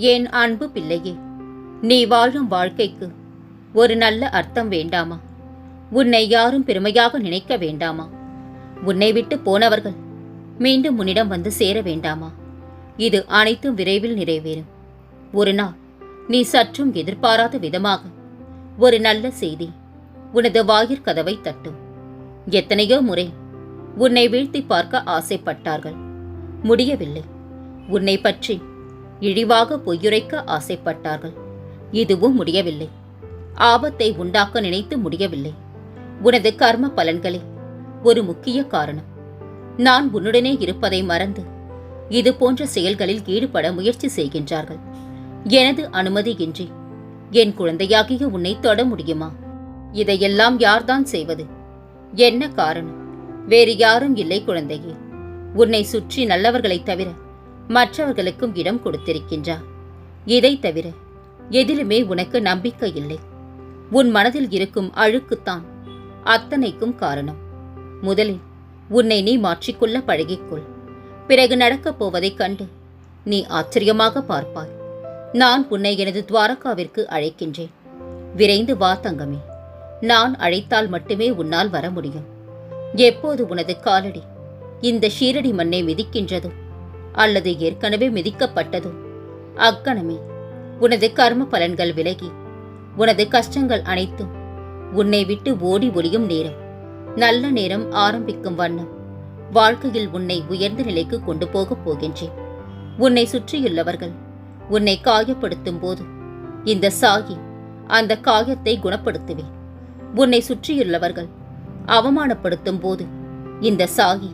என் அன்பு பிள்ளையே? நீ வாழும் வாழ்க்கைக்கு ஒரு நல்ல அர்த்தம் வேண்டாமா? உன்னை யாரும் பெருமையாக நினைக்க வேண்டாமா? உன்னை விட்டு போனவர்கள் மீண்டும் உன்னிடம் வந்து சேர வேண்டாமா? இது அனைத்தும் விரைவில் நிறைவேறும். ஒரு நாள் நீ சற்றும் எதிர்பாராத விதமாக ஒரு நல்ல செய்தி உனது வாயிற் கதவை தட்டும். எத்தனையோ முறை உன்னை வீழ்த்தி பார்க்க ஆசைப்பட்டார்கள். முடியவில்லை. உன்னை பற்றி இழிவாக பொய்யுரைக்க ஆசைப்பட்டார்கள். இதுவும் முடியவில்லை. ஆபத்தை உண்டாக்க நினைத்து முடியவில்லை. உனது கர்ம பலன்களே ஒரு முக்கிய காரணம். நான் உன்னுடனே இருப்பதை மறந்து இது போன்ற செயல்களில் ஈடுபட முயற்சி செய்கின்றார்கள். எனது அனுமதியின்றி என் குழந்தையாகிய உன்னை தொட முடியுமா? இதையெல்லாம் யார்தான் செய்வது? என்ன காரணம்? வேறு யாரும் இல்லை குழந்தையே. உன்னை சுற்றி நல்லவர்களைத் தவிர மற்றவர்களுக்கும் இடம் கொடுத்திருக்கின்றார். இதை தவிர எதிலுமே உனக்கு நம்பிக்கை இல்லை. உன் மனதில் இருக்கும் அழுக்குத்தான் அத்தனைக்கும் காரணம். முதலில் உன்னை நீ மாற்றிக்கொள்ள பழகிக்கொள். பிறகு நடக்கப் போவதைக் கண்டு நீ ஆச்சரியமாக பார்ப்பாய். நான் உன்னை எனது துவாரகாவிற்கு அழைக்கின்றேன். விரைந்து வா தங்கமே. நான் அழைத்தால் மட்டுமே உன்னால் வர முடியும். எப்போது உனது காலடி இந்த ஷீரடி மண்ணை மிதிக்கின்றதோ அல்லது ஏற்கனவே மிதிக்கப்பட்டதோ அக்கணமே உனது கர்ம பலன்கள் விலகி உனது கஷ்டங்கள் அனைத்தும் உன்னை விட்டு ஓடி ஒளியும் நேரம் நல்ல நேரம் ஆரம்பிக்கும் வண்ணம் வாழ்க்கையில் உன்னை உயர்ந்த நிலைக்கு கொண்டு போகப் போகின்றேன். உன்னை சுற்றியுள்ளவர்கள் உன்னை காயப்படுத்தும் போது இந்த சாகி அந்த காயத்தை குணப்படுத்துவேன். உன்னை சுற்றியுள்ளவர்கள் அவமானப்படுத்தும் போது இந்த சாகி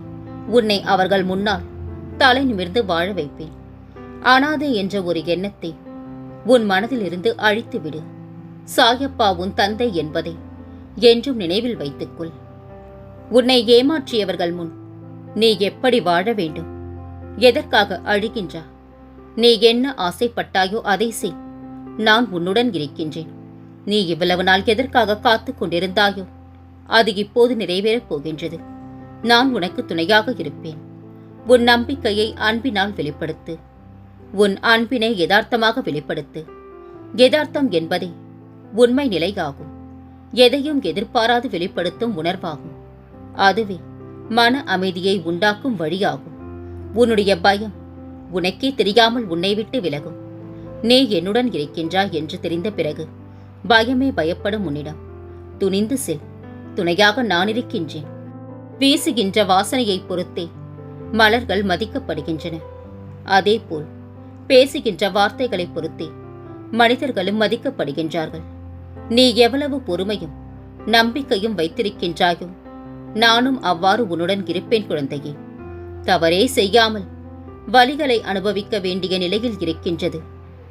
உன்னை அவர்கள் முன்னால் தலை நிமிர்ந்து வாழ வைப்பேன். அனாதை என்ற ஒரு எண்ணத்தை உன் மனதிலிருந்து அழித்துவிடு. சாயப்பா உன் தந்தை என்பதை என்றும் நினைவில் வைத்துக்கொள். உன்னை ஏமாற்றியவர்கள் முன் நீ எப்படி வாழ வேண்டும்? எதற்காக அழுகின்றா? நீ என்ன ஆசைப்பட்டாயோ அதை செய். நான் உன்னுடன் இருக்கின்றேன். நீ இவ்வளவு நாள் எதற்காக காத்து கொண்டிருந்தாயோ அது இப்போது நிறைவேறப் போகின்றது. நான் உனக்கு துணையாக இருப்பேன். உன் நம்பிக்கையை அன்பினால் வெளிப்படுத்து. உன் அன்பினை யதார்த்தமாக வெளிப்படுத்து. யதார்த்தம் என்பதே உண்மை நிலையாகும். எதையும் எதிர்பாராது வெளிப்படுத்தும் உணர்வாகும். அதுவே மன அமைதியை உண்டாக்கும் வழியாகும். உன்னுடைய பயம் உனக்கே தெரியாமல் உன்னை விட்டு விலகும். நீ என்னுடன் இருக்கின்றாய் என்று தெரிந்த பிறகு பயமே பயப்படும் உன்னிடம். துணிந்து செல். துணையாக நான் இருக்கின்றேன். வீசுகின்ற வாசனையைப் பொறுத்தே மலர்கள் மதிக்கப்படுகின்றன. அதேபோல் பேசுகின்ற வார்த்தைகளைப் பொறுத்தே மனிதர்களும் மதிக்கப்படுகின்றார்கள். நீ எவ்வளவு பொறுமையும் நம்பிக்கையும் வைத்திருக்கின்றாயோ நானும் அவ்வாறு உன்னுடன் இருப்பேன் குழந்தையே. தவறே செய்யாமல் வலிகளை அனுபவிக்க வேண்டிய நிலையில் இருக்கின்றது.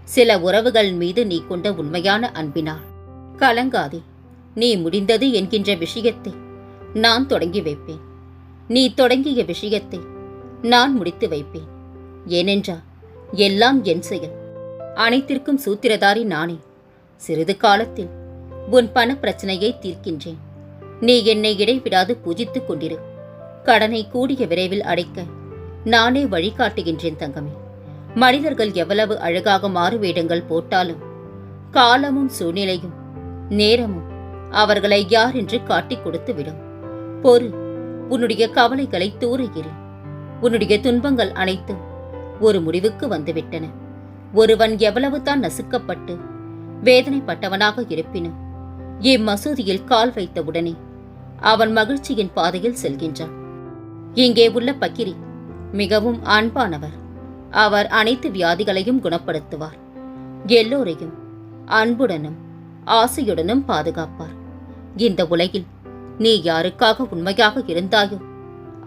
சில உறவுகள் மீது நீ கொண்ட உண்மையான அன்பினால். கலங்காதே நீ முடிந்தது என்கின்ற விஷயத்தை நான் தொடங்கி வைப்பேன். நீ தொடங்கிய விஷயத்தை நான் முடித்து வைப்பேன். ஏனென்றால் எல்லாம் என் செயல். அனைத்திற்கும் சூத்திரதாரி நானே. சிறிது காலத்தில் உன் பண பிரச்சனையை தீர்க்கின்றேன். நீ என்னை இடைவிடாது பூஜித்துக் கொண்டிரு. கடனை கூடிய விரைவில் அடைக்க நானே வழிகாட்டுகின்றேன் தங்கமே. மனிதர்கள் எவ்வளவு அழகாக மாறுவேடங்கள் போட்டாலும் காலமும் சூழ்நிலையும் நேரமும் அவர்களை யார் என்று காட்டிக் கொடுத்து விடும் பொறு உன்னுடைய கவலைகளை தூறுகிறேன் உன்னுடைய துன்பங்கள் அனைத்தும் ஒரு முடிவுக்கு வந்துவிட்டன. ஒருவன் எவ்வளவு தான் நசுக்கப்பட்டு வேதனைப்பட்டவனாக இருப்பினும் இம்மசூதியில் கால் வைத்தவுடனே அவன் மகிழ்ச்சியின் பாதையில் செல்கின்றான். இங்கே உள்ள பக்கிரி மிகவும் அன்பானவர். அவர் அனைத்து வியாதிகளையும் குணப்படுத்துவார். எல்லோரையும் அன்புடனும் ஆசையுடனும் பாதுகாப்பார். இந்த உலகில் நீ யாருக்காக உண்மையாக இருந்தாயோ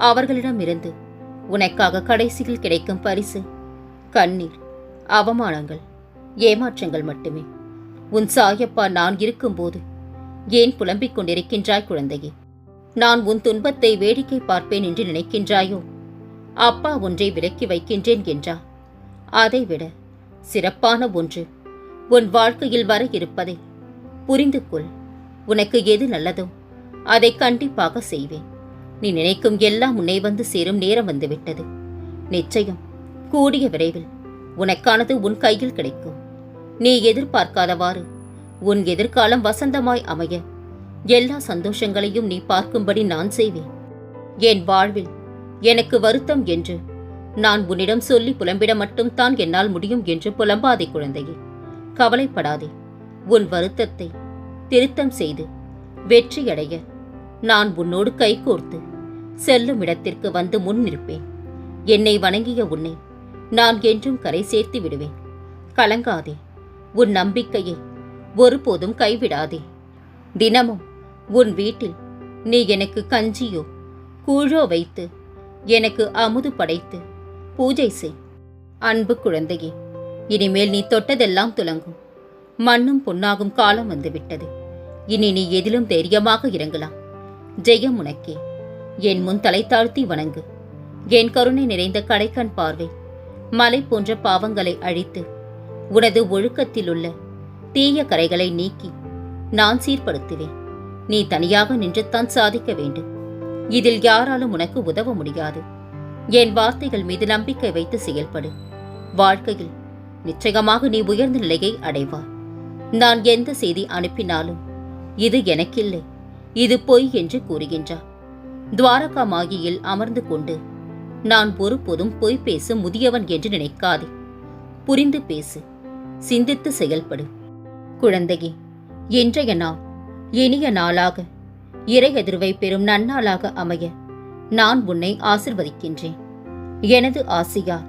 அவர்களிடமிருந்து உனக்காக கடைசியில் கிடைக்கும் பரிசு. கண்ணீர் அவமானங்கள் ஏமாற்றங்கள் மட்டுமே. உன் சாயப்பா நான் இருக்கும்போது ஏன் புலம்பிக் கொண்டிருக்கின்றாய் குழந்தையே? நான் உன் துன்பத்தை வேடிக்கை பார்ப்பேன் என்று நினைக்கின்றாயோ? அப்பா ஒன்றை விலக்கி வைக்கின்றேன் என்றா? அதைவிட சிறப்பான ஒன்று உன் வாழ்க்கையில் வர இருப்பதை. புரிந்து கொள் உனக்கு எது நல்லதோ அதை கண்டிப்பாக செய்வேன். நீ நினைக்கும் எல்லாம் உன்னை வந்து சேரும் நேரம் வந்துவிட்டது. நிச்சயம் கூடிய விரைவில் உனக்கானது உன் கையில் கிடைக்கும். நீ எதிர்பார்க்காதவாறு உன் எதிர்காலம் வசந்தமாய் அமைய எல்லா சந்தோஷங்களையும் நீ பார்க்கும்படி நான் செய்வேன். என் வாழ்வில் எனக்கு வருத்தம் என்று நான் உன்னிடம் சொல்லி புலம்பிட மட்டும் தான் என்னால் முடியும் என்று புலம்பாதே குழந்தையே. கவலைப்படாதே. உன் வருத்தத்தை திருத்தம் செய்து வெற்றியடைய நான் உன்னோடு கைகோர்த்து செல்லும் இடத்திற்கு வந்து முன் நிற்பேன். என்னை வணங்கிய உன்னை நான் என்றும் கரை சேர்த்து விடுவேன். கலங்காதே உன் நம்பிக்கையை ஒருபோதும் கைவிடாதே. தினமும் உன் வீட்டில் நீ எனக்கு கஞ்சியோ கூழோ வைத்து எனக்கு அமுது படைத்து பூஜை செய். அன்பு குழந்தையே இனிமேல் நீ தொட்டதெல்லாம் துலங்கும். மண்ணும் பொன்னாகும் காலம் வந்துவிட்டது. இனி நீ எதிலும் தைரியமாக இறங்கலாம். ஜெயம் உனக்கே. என் முன் தலை தாழ்த்தி வணங்கு. என் கருணை நிறைந்த கடைக்கண் பார்வை. மலை போன்ற பாவங்களை அழித்து. உனது ஒழுக்கத்தில் உள்ள தீய கரைகளை நீக்கி நான் சீர்படுத்துவேன். நீ தனியாக நின்றுத்தான் சாதிக்க வேண்டும். இதில் யாராலும் உனக்கு உதவ முடியாது. என் வார்த்தைகள் மீது நம்பிக்கை வைத்து செயல்படு. வாழ்க்கையில் நிச்சயமாக நீ உயர்ந்த நிலையை அடைவாய். நான் எந்த செய்தி அனுப்பினாலும் இது எனக்கில்லை. இது பொய் என்று கூறுகின்றார். துவாரகா மாகியில் அமர்ந்து கொண்டு நான் ஒருபோதும் பொய் பேசும் முதியவன் என்று நினைக்காதே. புரிந்து பேசு சிந்தித்து செயல்படு. குழந்தையே இன்றைய நாள் இனிய நாளாக இறை எதிர்வை பெறும் நன்னாளாக அமைய நான் உன்னை ஆசிர்வதிக்கின்றேன். எனது ஆசியார்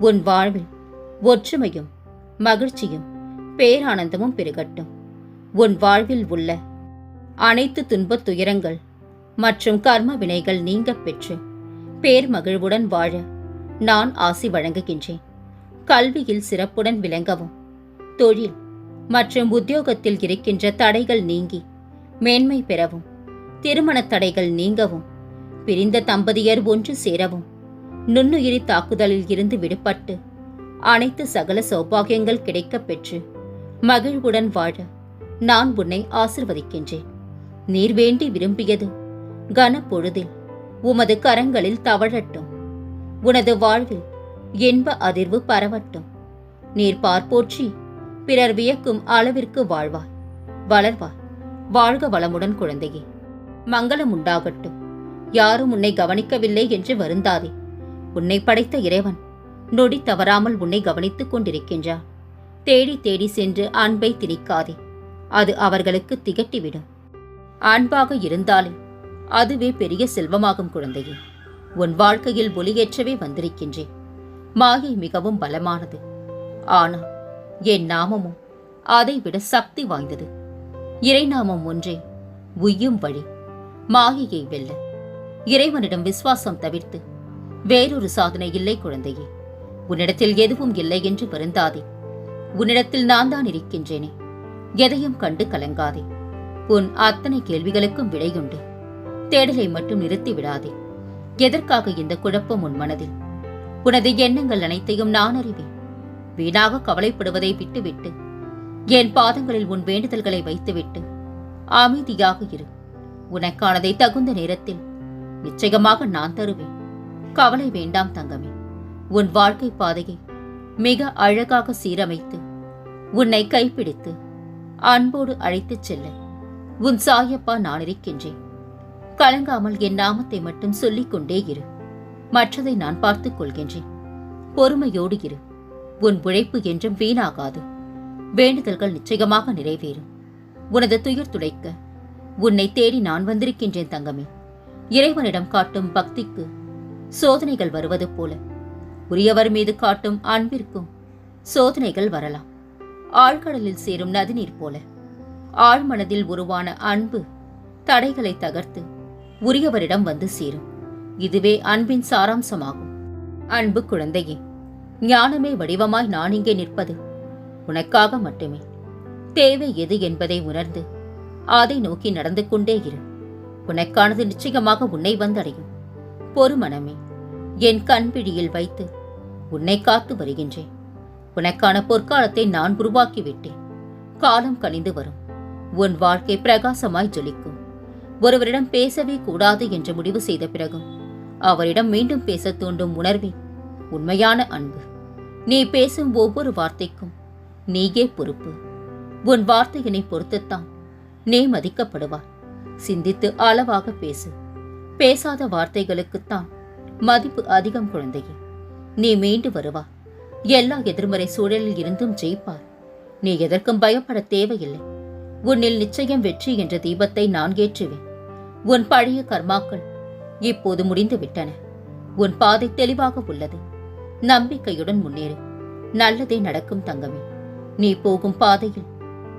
உன் வாழ்வில் ஒற்றுமையும் மகிழ்ச்சியும் பேரானந்தமும் பெருகட்டும். உன் வாழ்வில் உள்ள அனைத்து துன்பத் துயரங்கள் மற்றும் கர்ம வினைகள் நீங்கப் பெற்று பேர் மகிழ்வுடன் வாழ நான் ஆசி வழங்குகின்றேன். கல்வியில் சிறப்புடன் விளங்கவும். தொழில் மற்றும் உத்தியோகத்தில் இருக்கின்ற தடைகள் நீங்கி மேன்மை பெறவும். திருமணத் தடைகள் நீங்கவும். பிரிந்த தம்பதியர் ஒன்று சேரவும். நுண்ணுயிரி தாக்குதலில் இருந்து விடுபட்டு அனைத்து சகல சௌபாகியங்கள் கிடைக்கப் பெற்று மகிழ்வுடன் வாழ நான் உன்னை ஆசிர்வதிக்கின்றேன். நீர் வேண்டி விரும்பியது. கனப்பொழுதில் உமது கரங்களில் தவழட்டும். உனது வாழ்வில் இன்ப அதிர்வு பரவட்டும். நீர் பார்ப்போற்றி பிறர் வியக்கும் அளவிற்கு வாழ்வாய். வளர்வாய். வாழ்க வளமுடன் குழந்தையே. மங்களம் உண்டாகட்டும். யாரும் உன்னை கவனிக்கவில்லை என்று வருந்தாதே. உன்னை படைத்த இறைவன் நொடி தவறாமல் உன்னை கவனித்துக் கொண்டிருக்கின்றார். தேடி தேடி சென்று அன்பை திணிக்காதே. அது அவர்களுக்கு திகட்டிவிடும். அன்பாக இருந்தாலே அதுவே பெரிய செல்வமாகும் குழந்தையே. உன் வாழ்க்கையில் ஒளியேற்றவே வந்திருக்கின்றேன். மாயை மிகவும் பலமானது. ஆனால் என் நாமமும் அதைவிட சக்தி வாய்ந்தது. இறைநாமம் ஒன்றே உய்யும் வழி. மாயையை வெல்ல. இறைவனிடம் விசுவாசம் தவிர்த்து வேறொரு சாதனை இல்லை குழந்தையே. உன்னிடத்தில் எதுவும் இல்லை என்று வருந்தாதே. உன்னிடத்தில் நான் தான் இருக்கின்றேனே. எதையும் கண்டு கலங்காதே. உன் அத்தனை கேள்விகளுக்கும் விடையுண்டு. தேடலை மட்டும் நிறுத்தி விடாதே. எதற்காக இந்த குழப்பம் உன் மனதில்? உனது எண்ணங்கள் அனைத்தையும் நான் அறிவேன். வீணாக கவலைப்படுவதை விட்டுவிட்டு என் பாதங்களில் உன் வேண்டுதல்களை வைத்துவிட்டு அமைதியாக இரு. உனக்கானதை தகுந்த நேரத்தில் நிச்சயமாக நான் தருவேன். கவலை வேண்டாம் தங்கமே. உன் வாழ்க்கை பாதையை மிக அழகாக சீரமைத்து உன்னை கைப்பிடித்து அன்போடு அழைத்துச் செல்ல. உன் சாயப்பா நான் இருக்கின்றேன். கலங்காமல் என் நாமத்தை மட்டும் சொல்லிக் கொண்டே இரு. மற்றதை நான் பார்த்துக் கொள்கின்றேன். பொறுமையோடு இரு. உன் உழைப்பு என்றும் வீணாகாது. வேண்டுதல்கள் நிச்சயமாக நிறைவேறும். உனது துயர் துடைக்க உன்னை தேடி நான் வந்திருக்கின்றேன் தங்கமே. இறைவனிடம் காட்டும் பக்திக்கு சோதனைகள் வருவது போல. உரியவர் மீது காட்டும் அன்பிற்கும் சோதனைகள் வரலாம். ஆழ்கடலில் சேரும் நதிநீர் போல. ஆழ்மனதில் உருவான அன்பு தடைகளை தகர்த்து உரியவரிடம் வந்து சேரும். இதுவே அன்பின் சாராம்சமாகும். அன்பு குழந்தையே ஞானமே வடிவமாய் நான் இங்கே நிற்பது உனக்காக மட்டுமே. தேவை எது என்பதை உணர்ந்து அதை நோக்கி நடந்து கொண்டே இரு. உனக்கானது நிச்சயமாக உன்னை வந்தடையும். பொறுமனமே என் கண்பிழியில் வைத்து உன்னை காத்து வருகின்றேன். உனக்கான பொற்காலத்தை நான் உருவாக்கிவிட்டேன். காலம் கனிந்து வரும். உன் வாழ்க்கை பிரகாசமாய் ஜொலிக்கும். ஒருவரிடம் பேசவே கூடாது என்று முடிவு செய்த பிறகும் அவரிடம் மீண்டும் பேசத் தூண்டும் உணர்வே உண்மையான அன்பு. நீ பேசும் ஒவ்வொரு வார்த்தைக்கும் நீயே பொறுப்பு. உன் வார்த்தையினை பொறுத்துத்தான் நீ மதிக்கப்படுவார் சிந்தித்து அளவாக பேசு. பேசாத வார்த்தைகளுக்குத்தான் மதிப்பு அதிகம் குழந்தையே. நீ மீண்டு வருவா. எல்லா எதிர்மறை சூழலில் இருந்தும் ஜெயிப்பார் நீ எதற்கும் பயப்பட தேவையில்லை. உன்னில் நிச்சயம் வெற்றி என்ற தீபத்தை நான் ஏற்றுவேன். உன் பழைய கர்மாக்கள் இப்போது முடிந்து விட்டன உன் பாதை தெளிவாக உள்ளது. நம்பிக்கையுடன் முன்னேறு. நல்லதே நடக்கும் தங்கமே. நீ போகும் பாதையில்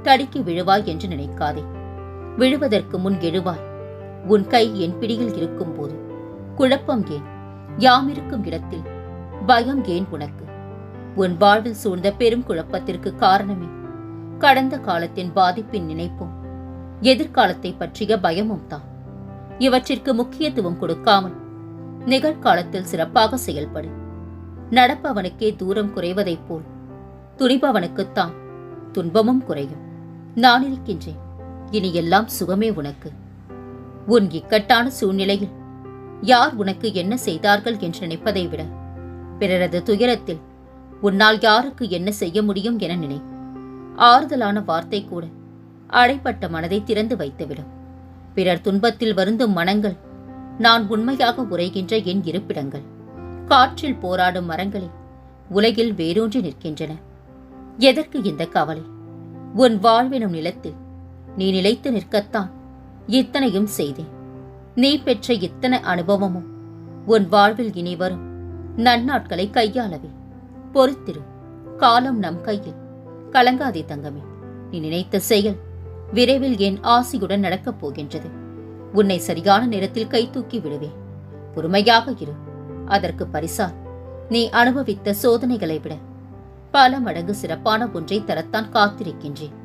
தடுக்கி விழுவாய் என்று நினைக்காதே. விழுவதற்கு முன் எழுவாய். உன் கை என் பிடியில் இருக்கும் போது குழப்பம் ஏன்? யாம் இருக்கும் இடத்தில் பயம் ஏன் உனக்கு? உன் வாழ்வில் சூழ்ந்த பெரும் குழப்பத்திற்கு காரணமே. கடந்த காலத்தின் பாதிப்பின் நினைப்பும் எதிர்காலத்தை பற்றிய பயமும் தான். இவற்றிற்கு முக்கியத்துவம் கொடுக்காமல் நிகழ்காலத்தில் சிறப்பாக செயல்படு. நடப்பவனுக்கே தூரம் குறைவதைப் போல் துணிபவனுக்குத்தான் துன்பமும் குறையும். நான் இருக்கின்றேன் இனி எல்லாம் சுகமே உனக்கு. உன் இக்கட்டான சூழ்நிலையில் யார் உனக்கு என்ன செய்தார்கள் என்று நினைப்பதை விட பிறரது துயரத்தில் உன்னால் யாருக்கு என்ன செய்ய முடியும் என நினை. ஆறுதலான வார்த்தை கூட. அடைப்பட்ட மனதை திறந்து வைத்துவிடும். பிறர் துன்பத்தில் வருந்தும் மனங்கள் நான் உண்மையாக உரைகின்ற என் இருப்பிடங்கள். காற்றில் போராடும் மரங்களே உலகில் வேரூன்றி நிற்கின்றன. எதற்கு இந்த கவலை? உன் வாழ்வினும் நிலத்தில் நீ நிலைத்து நிற்கத்தான் இத்தனையும் செய்தேன். நீ பெற்ற இத்தனை அனுபவமும் உன் வாழ்வில் இனி வரும் நன்னாட்களை கையாளவே. பொறுத்திரு காலம் நம் கையில். கலங்காதே தங்கமே. நீ நினைத்த செயல் விரைவில் என் ஆசியுடன் நடக்கப் போகின்றது. உன்னை சரியான நேரத்தில் கை தூக்கி விடுவேன் பொறுமையாக இரு. அதற்கு பரிசால் நீ அனுபவித்த சோதனைகளை விட பல மடங்கு சிறப்பான ஒன்றை தரத்தான் காத்திருக்கின்றேன்.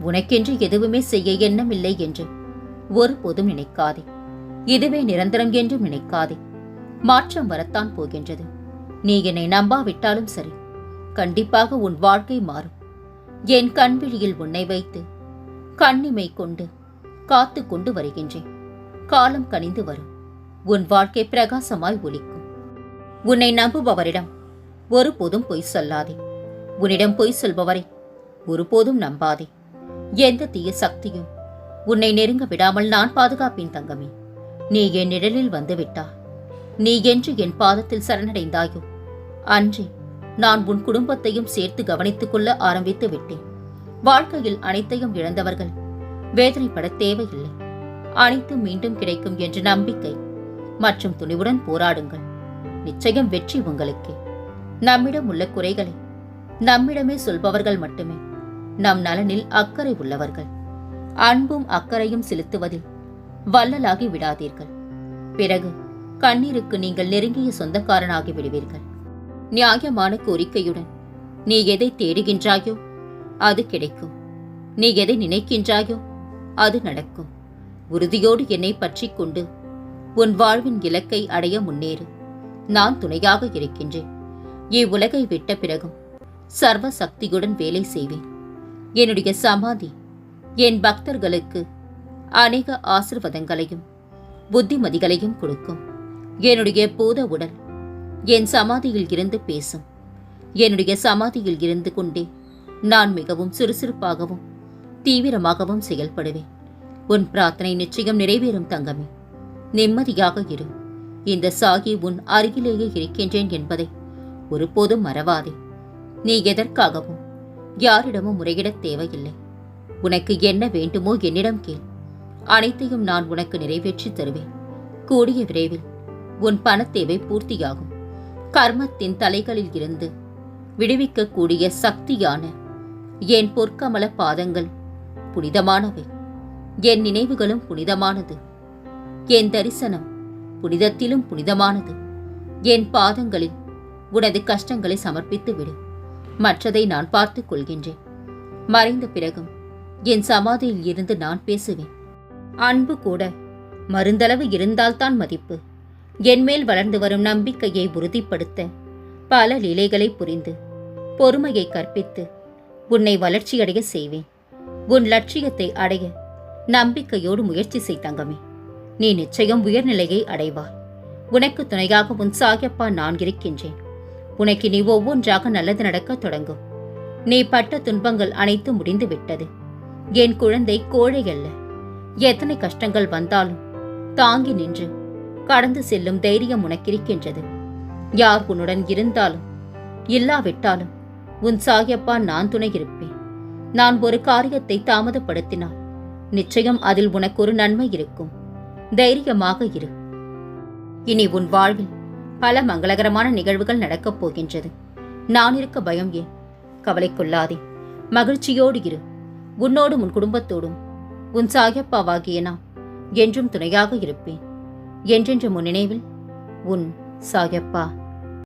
உனக்கென்று எதுவுமே செய்ய எண்ணமில்லை என்று ஒருபோதும் நினைக்காதே. இதுவே நிரந்தரம் என்றும் நினைக்காதே. மாற்றம் வரத்தான் போகின்றது. நீ என்னை நம்பாவிட்டாலும் சரி கண்டிப்பாக உன் வாழ்க்கை மாறும். என் கண்விழியில் உன்னை வைத்து கண்ணிமை கொண்டு காத்து கொண்டு வருகின்றேன். காலம் கனிந்து வரும். உன் வாழ்க்கை பிரகாசமாய் ஒலிக்கும். உன்னை நம்புபவரிடம் ஒருபோதும் பொய் சொல்லாதே. உன்னிடம் பொய் சொல்பவரை ஒருபோதும் நம்பாதே. எந்த தீய சக்தியும் உன்னை நெருங்க விடாமல் நான் பாதுகாப்பேன் தங்கமே. நீ என் நிழலில் வந்துவிட்டா நீ என்று என் பாதத்தில் சரணடைந்தாயோ? அன்றே நான் உன் குடும்பத்தையும் சேர்த்து கவனித்துக் கொள்ள ஆரம்பித்து விட்டேன். வாழ்க்கையில் அனைத்தையும் இழந்தவர்கள் வேதனைப்பட தேவையில்லை. அனைத்தும் மீண்டும் கிடைக்கும் என்ற நம்பிக்கை மற்றும் துணிவுடன் போராடுங்கள். நிச்சயம் வெற்றி உங்களுக்கே. நம்மிடம் உள்ள குறைகளை நம்மிடமே சொல்பவர்கள் மட்டுமே. நம் நலனில் அக்கறை உள்ளவர்கள். அன்பும் அக்கறையும் செலுத்துவதில் வள்ளலாகி விடாதீர்கள். பிறகு கண்ணீருக்கு நீங்கள் நெருங்கிய சொந்தக்காரனாகி விடுவீர்கள். நியாயமான கோரிக்கையுடன். நீ எதை தேடுகின்றாயோ அது கிடைக்கும். நீ எதை நினைக்கின்றாயோ அது நடக்கும். உறுதியோடு என்னை பற்றி கொண்டு உன் வாழ்வின் இலக்கை அடைய முன்னேறு. நான் துணையாக இருக்கின்றேன். இவ்வுலகை விட்ட பிறகும் சர்வ சக்தியுடன் வேலை செய்வேன். என்னுடைய சமாதி என் பக்தர்களுக்கு அநேக ஆசிர்வாதங்களையும் புத்திமதிகளையும் கொடுக்கும். என்னுடைய பூத உடல் என் சமாதியில் இருந்து பேசும். என்னுடைய சமாதியில் இருந்து கொண்டே நான் மிகவும் சுறுசுறுப்பாகவும் தீவிரமாகவும் செயல்படுவேன். உன் பிரார்த்தனை நிச்சயம் நிறைவேறும் தங்கமே. நிம்மதியாக இரு. இந்த சாகி உன் அருகிலேயே இருக்கின்றேன் என்பதை ஒருபோதும் மறவாதே. நீ எதற்காகவும் யாரிடமும் முறையிடத் தேவையில்லை. உனக்கு என்ன வேண்டுமோ என்னிடம் கேள். அனைத்தையும் நான் உனக்கு நிறைவேற்றி தருவேன். கூடிய விரைவில் உன் பணத்தேவை பூர்த்தியாகும். கர்மத்தின் தலைகளில் இருந்து விடுவிக்கக்கூடிய சக்தியான என் பொற்கமல பாதங்கள் புனிதமானவை. என் நினைவுகளும் புனிதமானது. என் தரிசனம் புனிதத்திலும் புனிதமானது. என் பாதங்களில் உனது கஷ்டங்களை சமர்ப்பித்து விடு மற்றதை நான் பார்த்துக் கொள்கின்றேன். மறைந்த பிறகும் என் சமாதியில் இருந்து நான் பேசுவேன். அன்பு கூட மருந்தளவு இருந்தால்தான் மதிப்பு. என்மேல் வளர்ந்து வரும் நம்பிக்கையை உறுதிப்படுத்த பல லீலைகளை புரிந்து பொறுமையை கற்பித்து உன்னை வளர்ச்சியடைய செய்வேன். உன் லட்சியத்தை அடைய நம்பிக்கையோடு முயற்சி செய் தங்கமே. நீ நிச்சயம் உயர்நிலையை அடைவாய் உனக்கு துணையாக உன் சாயப்பா நான் இருக்கின்றேன். உனக்கு நீ ஒவ்வொன்றாக நல்லது நடக்கத் தொடங்கும். நீ பட்ட துன்பங்கள் அனைத்தும் முடிந்து விட்டது. என் குழந்தை கோழை அல்ல. எத்தனை கஷ்டங்கள் வந்தாலும் தாங்கி நின்று கடந்து செல்லும் தைரியம் உனக்கிருக்கின்றது யார் உன்னுடன் இருந்தாலும் இல்லாவிட்டாலும் உன் சாயப்பா நான் துணை இருப்பேன். நான் ஒரு காரியத்தை தாமதப்படுத்தினால் நிச்சயம் அதில் உனக்கு ஒரு நன்மை இருக்கும். தைரியமாக இரு. இனி உன் வாழ்வில் பல மங்களகரமான நிகழ்வுகள் நடக்கப் போகின்றது. நான் இருக்க பயம் ஏன்? கவலை கொள்ளாதே. மகிழ்ச்சியோடு இரு. உன்னோடும் உன் குடும்பத்தோடும் உன் சாயப்பாவாகிய நான் என்றும் துணையாக இருப்பேன். என்றென்று முன் நினைவில் உன் சாயப்பா.